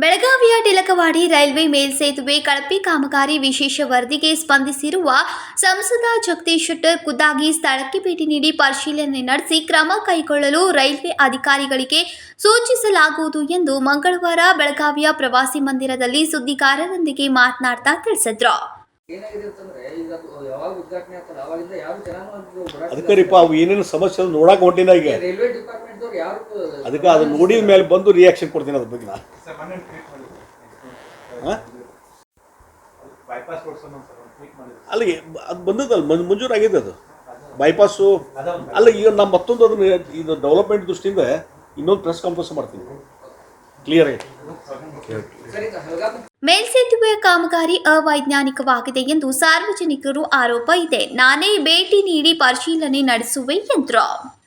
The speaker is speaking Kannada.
ಟಿಲಕವಾಡಿ ರೈಲ್ವೆ ಮೇಲ್ಸೇತುವೆ ಕಳಪೆ ಕಾಮಗಾರಿ ವಿಶೇಷ ವರದಿಗೆ ಸ್ಪಂದಿಸಿರುವ ಸಂಸದ ಜಗದೀಶ್ ಶೆಟ್ಟರ್ ಖುದ್ದಾಗಿ ಸ್ಥಳಕ್ಕೆ ಭೇಟಿ ನೀಡಿ ಪರಿಶೀಲನೆ ನಡೆಸಿ ಕ್ರಮ ಕೈಗೊಳ್ಳಲು ರೈಲ್ವೆ ಅಧಿಕಾರಿಗಳಿಗೆ ಸೂಚಿಸಲಾಗುವುದು ಎಂದು ಮಂಗಳವಾರ ಬೆಳಗಾವಿಯ ಪ್ರವಾಸಿ ಮಂದಿರದಲ್ಲಿ ಸುದ್ದಿಗಾರರೊಂದಿಗೆ ಮಾತನಾಡ್ತಾ ತಿಳಿಸಿದ್ರು ಏನಾಗಿದೆ ಅಂತಂದ್ರೆ ಈಗ ಯಾವಾಗ ಉದ್ಘಾಟನೆ ಆಗ್ತದೆ ಅವಾಗಿಂದ ಯಾರು ಜನನೂ ಅದು ಓಡಾಡ್ತಿಲ್ಲ. ಅದಕ್ಕರಿಪ್ಪ ಅವು ಏನೇನು ಸಮಸ್ಯೆ ನೋಡಕ್ ಹೊಂಟಿನ ಈಗ ಅದಕ್ಕೆ ಅದು ನೋಡಿದ ಮೇಲೆ ಬಂದು ರಿಯಾಕ್ಷನ್ ಕೊಡ್ತೀನಿ ಅದ್ರ ಬಗ್ಗೆ ನಾ. ಹಾ? ಅಲ್ಲಿಗೆ ಅದು ಬಂದದಲ್ಲ ಮುಂಜೂರ ಆಗಿದೆ ಅದು. ಬೈಪಾಸು ಅಲ್ಲ ಈಗ ನಮ್ಮ ಮತ್ತೊಂದು ಅದನ್ನ ಇದು ಡೆವಲಪ್ಮೆಂಟ್ ದೃಷ್ಟಿಯಿಂದ ಇನ್ನೊಂದು ಪ್ರೆಸ್ ಕಾನ್ಫರೆನ್ಸ್ ಮಾಡ್ತೀನಿ. ಕ್ಲಿಯರ್ ಆಗಿ. ಮೇಲ್ಸೇತುವೆ ಕಾಮಗಾರಿ ಅವೈಜ್ಞಾನಿಕವಾಗಿದೆ ಎಂದು ಸಾರ್ವಜನಿಕರು ಆರೋಪ ಇದೆ. ನಾನೇ ಭೇಟಿ ನೀಡಿ ಪರಿಶೀಲನೆ ನಡೆಸುವೆ ಎಂದರು